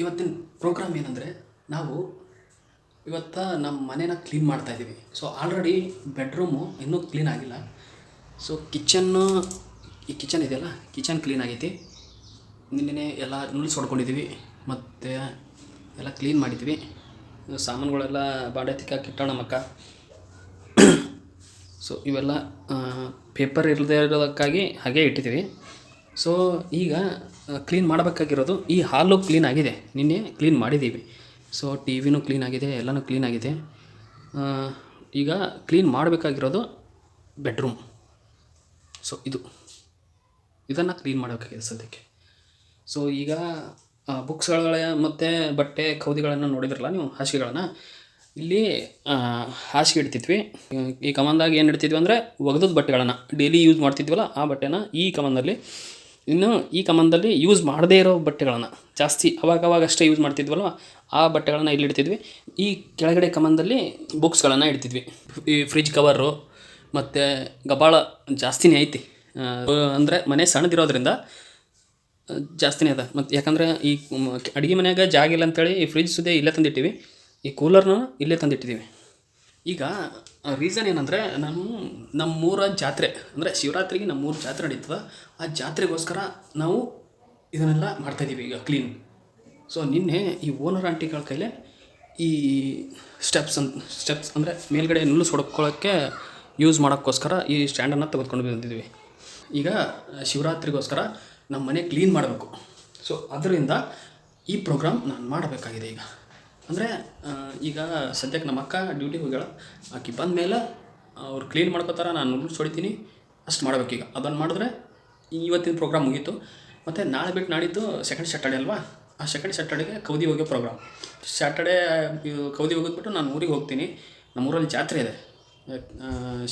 ಇವತ್ತಿನ ಪ್ರೋಗ್ರಾಮ್ ಏನಂದರೆ ನಾವು ಇವತ್ತು ನಮ್ಮ ಮನೇನ ಕ್ಲೀನ್ ಮಾಡ್ತಾ ಇದ್ದೀವಿ ಸೊ ಆಲ್ರೆಡಿ ಬೆಡ್ರೂಮು ಇನ್ನೂ ಕ್ಲೀನ್ ಆಗಿಲ್ಲ. ಸೊ ಕಿಚನ್ನು ಈ ಕಿಚನ್ ಇದೆಯಲ್ಲ ಕಿಚನ್ ಕ್ಲೀನ್ ಆಗೈತಿ. ನಿನ್ನೆ ಎಲ್ಲ ನುಲ್ಸ್ ಹೊಡ್ಕೊಂಡಿದ್ದೀವಿ ಮತ್ತು ಎಲ್ಲ ಕ್ಲೀನ್ ಮಾಡಿದ್ವಿ. ಸಾಮಾನುಗಳೆಲ್ಲ ಬಾಂಡೆ ತಿಕ್ಕ ಕಿಟ್ಟ ನಮ್ಮಕ್ಕ ಸೊ ಇವೆಲ್ಲ ಪೇಪರ್ ಇರದೇ ಇರೋದಕ್ಕಾಗಿ ಹಾಗೆ ಇಟ್ಟಿದ್ದೀವಿ ಸೊ ಈಗ ಕ್ಲೀನ್ ಮಾಡಬೇಕಾಗಿರೋದು ಈ ಹಾಲು ಕ್ಲೀನ್ ಆಗಿದೆ. ನಿನ್ನೆ ಕ್ಲೀನ್ ಮಾಡಿದ್ದೀವಿ ಸೊ ಟಿ ವಿನೂ ಕ್ಲೀನ್ ಆಗಿದೆ, ಎಲ್ಲನೂ ಕ್ಲೀನ್ ಆಗಿದೆ. ಈಗ ಕ್ಲೀನ್ ಮಾಡಬೇಕಾಗಿರೋದು ಬೆಡ್ರೂಮ್ ಸೊ ಇದು. ಇದನ್ನು ಕ್ಲೀನ್ ಮಾಡಬೇಕಾಗಿದೆ ಸದ್ಯಕ್ಕೆ. ಸೊ ಈಗ ಬುಕ್ಸ್ಗಳ ಮತ್ತು ಬಟ್ಟೆ, ಕೌದಿಗಳನ್ನು ನೋಡಿದ್ರಲ್ಲ ನೀವು, ಹಾಸಿಗೆಗಳನ್ನು? ಇಲ್ಲಿ ಹಾಸಿಗೆ ಇಡ್ತಿದ್ವಿ. ಈ ಕಮಾನ್ದಾಗ ಏನು ಇಡ್ತಿದ್ವಿ ಅಂದರೆ, ಒಗೆದದ ಬಟ್ಟೆಗಳನ್ನು. ಡೈಲಿ ಯೂಸ್ ಮಾಡ್ತಿದ್ವಲ್ಲ, ಆ ಬಟ್ಟೆನ ಈ ಕಮಂದಲ್ಲಿ ಇನ್ನು ಈ ಕಮಂದಲ್ಲಿ ಯೂಸ್ ಮಾಡದೇ ಇರೋ ಬಟ್ಟೆಗಳನ್ನು. ಜಾಸ್ತಿ ಅವಾಗವಾಗ ಅವಾಗ ಅಷ್ಟೇ ಯೂಸ್ ಮಾಡ್ತಿದ್ವಲ್ವ? ಆ ಬಟ್ಟೆಗಳನ್ನು ಇಲ್ಲಿ ಇಡ್ತಿದ್ವಿ. ಈ ಕೆಳಗಡೆ ಕಮಂದಲ್ಲಿ ಬುಕ್ಸ್ಗಳನ್ನು ಇಡ್ತಿದ್ವಿ. ಈ ಫ್ರಿಜ್ ಕವರು ಮತ್ತು ಗಬಾಳ ಜಾಸ್ತಿನೇ ಐತಿ. ಅಂದರೆ ಮನೆ ಸಣ್ಣದಿರೋದ್ರಿಂದ ಜಾಸ್ತಿನೇ ಅದ. ಮತ್ತು ಯಾಕಂದ್ರೆ ಈ ಅಡುಗೆ ಮನೆಯಾಗ ಜಾಗ ಇಲ್ಲ ಅಂತೇಳಿ ಈ ಫ್ರಿಜ್ ಸುದೇ ಇಲ್ಲೇ ತಂದಿಟ್ಟಿವಿ. ಈ ಕೂಲರ್ನ ಇಲ್ಲೇ ತಂದಿಟ್ಟಿದ್ದೀವಿ ಈಗ ರೀಸನ್ ಏನಂದರೆ ನಮ್ಮ ನಮ್ಮೂರ ಜಾತ್ರೆ, ಅಂದರೆ ಶಿವರಾತ್ರಿಗೆ ನಮ್ಮೂರ ಜಾತ್ರೆ ನಡೀತದ. ಆ ಜಾತ್ರೆಗೋಸ್ಕರ ನಾವು ಇದನ್ನೆಲ್ಲ ಮಾಡ್ತಾಯಿದ್ದೀವಿ ಈಗ ಕ್ಲೀನ್ ಸೊ ನಿನ್ನೆ ಈ ಓನರ್ ಆಂಟಿಗಳ ಕೈಲೇ ಈ ಸ್ಟೆಪ್ಸ್ ಅಂತ ಸ್ಟೆಪ್ಸ್ ಅಂದರೆ ಮೇಲ್ಗಡೆ ನುಲ್ಲು ಹೊಡ್ಕೊಳ್ಳೋಕ್ಕೆ ಯೂಸ್ ಮಾಡೋಕ್ಕೋಸ್ಕರ ಈ ಸ್ಟ್ಯಾಂಡನ್ನು ತೆಗೆದುಕೊಂಡು ಬಂದಿದ್ದೀವಿ ಈಗ, ಶಿವರಾತ್ರಿಗೋಸ್ಕರ ನಮ್ಮ ಮನೆ ಕ್ಲೀನ್ ಮಾಡಬೇಕು. ಸೊ ಅದರಿಂದ ಈ ಪ್ರೋಗ್ರಾಮ್ ನಾನು ಮಾಡಬೇಕಾಗಿದೆ ಈಗ. ಅಂದರೆ ಈಗ ಸದ್ಯಕ್ಕೆ ನಮ್ಮ ಅಕ್ಕ ಡ್ಯೂಟಿಗೆ ಹೋಗ್ಯಾಳ. ಆಕೆ ಬಂದ ಮೇಲೆ ಅವ್ರು ಕ್ಲೀನ್ ಮಾಡ್ಕೋತಾರ, ನಾನು ನುಡ್ಸ್ ಹೊಡಿತೀನಿ, ಅಷ್ಟು ಈಗ. ಅದನ್ನು ಮಾಡಿದ್ರೆ ಇವತ್ತಿನ ಪ್ರೋಗ್ರಾಮ್ ಮುಗೀತು. ಮತ್ತು ನಾಳೆ ಬಿಟ್ಟು ನಾಡಿದ್ದು ಸೆಕೆಂಡ್ ಸ್ಯಾಟರ್ಡೆ ಅಲ್ವಾ? ಆ ಸೆಕೆಂಡ್ ಸ್ಯಾಟರ್ಡೆಗೆ ಕೌದಿ ಹೋಗೋ ಪ್ರೋಗ್ರಾಮ್ ಸ್ಯಾಟರ್ಡೇ ಕೌದಿ ಹೋಗಿದ್ಬಿಟ್ಟು ನಾನು ಊರಿಗೆ ಹೋಗ್ತೀನಿ. ನಮ್ಮೂರಲ್ಲಿ ಜಾತ್ರೆ ಇದೆ.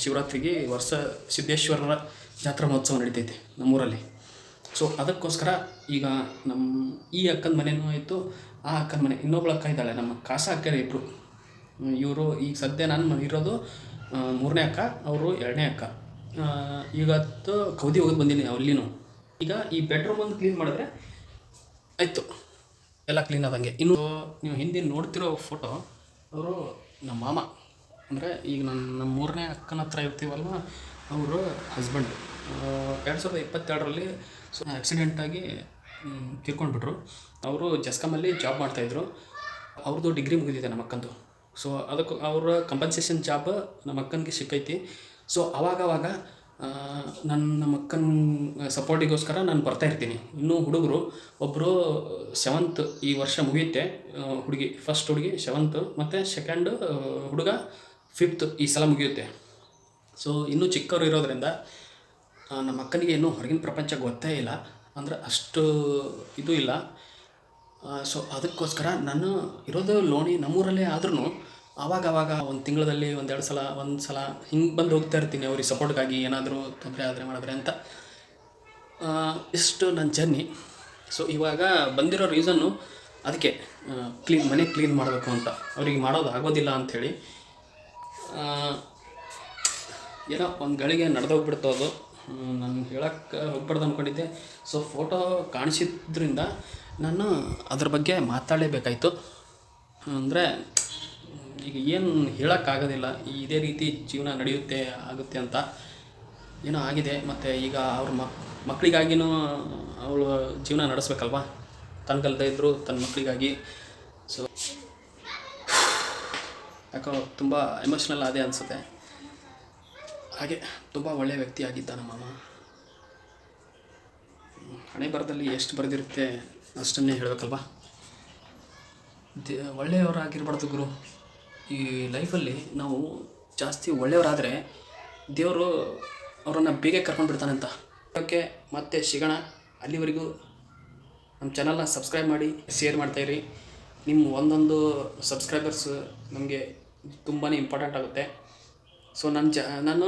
ಶಿವರಾತ್ರಿಗೆ ವರ್ಷ ಸಿದ್ದೇಶ್ವರರ ಜಾತ್ರಾ ಮಹೋತ್ಸವ ನಡೀತೈತೆ ನಮ್ಮೂರಲ್ಲಿ. ಸೊ ಅದಕ್ಕೋಸ್ಕರ ಈಗ ನಮ್ಮ ಈ ಅಕ್ಕನ ಮನೆಯೂ ಆಯಿತು, ಆ ಅಕ್ಕನ ಮನೆ, ಇನ್ನೊಬ್ಳು ಅಕ್ಕ ಇದ್ದಾಳೆ, ನಮ್ಮ ಕಾಸ ಅಕ್ಕರ ಇಬ್ಬರು ಇವರು ಈಗ ಸದ್ಯ ನಾನು ಇರೋದು ಮೂರನೇ ಅಕ್ಕ, ಅವರು ಎರಡನೇ ಅಕ್ಕ. ಈಗ ಇವತ್ತು ಕೌದಿ ಹೋಗಿ ಬಂದೀನಿ ಅಲ್ಲಿನೂ. ಈಗ ಈ ಬೆಡ್ರೂಮ್ ಒಂದು ಕ್ಲೀನ್ ಮಾಡಿದ್ರೆ ಆಯಿತು. ಎಲ್ಲ ಕ್ಲೀನ್ ಆದಂಗೆ. ಇನ್ನು ನೀವು ಹಿಂದೆ ನೋಡ್ತಿರೋ ಫೋಟೋ ಅವರು ನಮ್ಮ ಮಾಮ. ಅಂದರೆ ಈಗ ನನ್ನ ನಮ್ಮ ಮೂರನೇ ಅಕ್ಕನ ಹತ್ರ ಇರ್ತೀವಲ್ವ, ಅವರು ಹಸ್ಬೆಂಡ್ ಎರಡು ಸಾವಿರದ ಇಪ್ಪತ್ತೆರಡರಲ್ಲಿ ಸೊ ಆಕ್ಸಿಡೆಂಟಾಗಿ ತೀರ್ಕೊಂಡ್ಬಿಟ್ರು. ಅವರು ಜಸ್ಕಾಮಲ್ಲಿ ಜಾಬ್ ಮಾಡ್ತಾಯಿದ್ರು. ಅವ್ರದ್ದು ಡಿಗ್ರಿ ಮುಗಿದಿದೆ ನಮ್ಮ ಅಕ್ಕಂದು ಸೊ ಅದಕ್ಕೆ ಅವರ ಕಂಪನ್ಸೇಷನ್ ಜಾಬ್ ನಮ್ಮ ಅಕ್ಕನಿಗೆ ಸಿಕ್ಕೈತಿ. ಸೊ ಅವಾಗವಾಗ ನನ್ನ ನಮ್ಮ ಅಕ್ಕನ ಸಪೋರ್ಟಿಗೋಸ್ಕರ ನಾನು ಬರ್ತಾ ಇರ್ತೀನಿ. ಇನ್ನೂ ಹುಡುಗರು ಒಬ್ಬರು ಸೆವೆಂತ್ ಈ ವರ್ಷ ಮುಗಿಯುತ್ತೆ. ಹುಡುಗಿ ಫಸ್ಟ್ ಹುಡುಗಿ ಸೆವೆಂತ್ ಮತ್ತು ಸೆಕೆಂಡ್ ಹುಡುಗ ಫಿಫ್ತ್ ಈ ಸಲ ಮುಗಿಯುತ್ತೆ. ಸೊ ಇನ್ನೂ ಚಿಕ್ಕವರು ಇರೋದ್ರಿಂದ ನಮ್ಮ ಅಕ್ಕನಿಗೆ ಇನ್ನೂ ಹೊರಗಿನ ಪ್ರಪಂಚ ಗೊತ್ತೇ ಇಲ್ಲ. ಅಂದರೆ ಅಷ್ಟು ಇದು ಇಲ್ಲ. ಸೊ ಅದಕ್ಕೋಸ್ಕರ ನಾನು ಇರೋದು ಲೋಣಿ, ನಮ್ಮೂರಲ್ಲೇ ಆದ್ರೂ ಆವಾಗ ಆವಾಗ ಒಂದು ತಿಂಗಳಲ್ಲಿ ಒಂದೆರಡು ಸಲ, ಒಂದು ಸಲ ಹಿಂಗೆ ಬಂದು ಹೋಗ್ತಾ ಇರ್ತೀನಿ ಅವ್ರಿಗೆ ಸಪೋರ್ಟ್ಗಾಗಿ ಏನಾದರೂ ತೊಂದರೆ ಆದರೆ ಮಾಡಿದ್ರೆ ಅಂತ. ಇಷ್ಟು ನನ್ನ ಜರ್ನಿ ಸೊ ಇವಾಗ ಬಂದಿರೋ ರೀಸನ್ನು ಅದಕ್ಕೆ ಕ್ಲೀನ್ ಮನೆ ಕ್ಲೀನ್ ಮಾಡಬೇಕು ಅಂತ. ಅವ್ರಿಗೆ ಮಾಡೋದು ಆಗೋದಿಲ್ಲ ಅಂಥೇಳಿ ಏನೋ ಒಂದು ಗಳಿಗೆ ನಡೆದೋಗ್ಬಿಡ್ತು ಅದು. ನಾನು ಹೇಳಕ್ಕೆ ಹೋಗ್ಬಾರ್ದು ಅಂದ್ಕೊಂಡಿದ್ದೆ ಸೊ ಫೋಟೋ ಕಾಣಿಸಿದ್ರಿಂದ ನಾನು ಅದ್ರ ಬಗ್ಗೆ ಮಾತಾಡಲೇಬೇಕಾಯ್ತು. ಅಂದರೆ, ಈಗ ಏನು ಹೇಳೋಕ್ಕಾಗೋದಿಲ್ಲ. ಇದೇ ರೀತಿ ಜೀವನ ನಡೆಯುತ್ತೆ, ಆಗುತ್ತೆ ಅಂತ ಏನೋ ಆಗಿದೆ. ಮತ್ತು ಈಗ ಅವ್ರ ಮಕ್ ಮಕ್ಕಳಿಗಾಗಿನೂ ಅವಳು ಜೀವನ ನಡೆಸ್ಬೇಕಲ್ವಾ? ತನಗಲ್ದೇ ಇದ್ದರು ತನ್ನ ಮಕ್ಕಳಿಗಾಗಿ ಸೊ ಯಾಕೋ ತುಂಬ ಎಮೋಷ್ನಲ್ ಅದೇ ಅನಿಸುತ್ತೆ. ಹಾಗೆ ತುಂಬ ಒಳ್ಳೆಯ ವ್ಯಕ್ತಿ ಆಗಿದ್ದ ನಮ್ಮ ಮಾಮ ಹಣೆ ಬರದಲ್ಲಿ ಎಷ್ಟು ಬರೆದಿರುತ್ತೆ ಅಷ್ಟನ್ನೇ ಹೇಳಬೇಕಲ್ವಾ? ದೇ, ಒಳ್ಳೆಯವರಾಗಿರ್ಬಾರ್ದು ಗುರು. ಈ ಲೈಫಲ್ಲಿ ನಾವು ಜಾಸ್ತಿ ಒಳ್ಳೆಯವರಾದರೆ ದೇವರು ಅವರನ್ನು ಬೇಗ ಕರ್ಕೊಂಡು ಬಿಡ್ತಾನೆ ಅಂತ. ಓಕೆ, ಮತ್ತೆ ಸಿಗೋಣ. ಅಲ್ಲಿವರೆಗೂ ನಮ್ಮ ಚಾನಲ್ನ ಸಬ್ಸ್ಕ್ರೈಬ್ ಮಾಡಿ ಶೇರ್ ಮಾಡ್ತಾಯಿರಿ ನಿಮ್ಮ ಒಂದೊಂದು ಸಬ್ಸ್ಕ್ರೈಬರ್ಸ್ ನಮಗೆ ತುಂಬಾ ಇಂಪಾರ್ಟೆಂಟ್ ಆಗುತ್ತೆ. ಸೊ ನನ್ನ ಜ, ನಾನು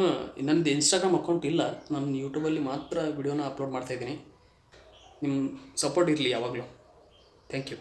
ನಂದು ಇನ್ಸ್ಟಾಗ್ರಾಮ್ ಅಕೌಂಟ್ ಇಲ್ಲ. ನಾನು ಯೂಟ್ಯೂಬಲ್ಲಿ ಮಾತ್ರ ವಿಡಿಯೋನ ಅಪ್ಲೋಡ್ ಮಾಡ್ತಾಯಿದ್ದೀನಿ ನಿಮ್ಮ ಸಪೋರ್ಟ್ ಇರಲಿ ಯಾವಾಗಲೂ. Thank you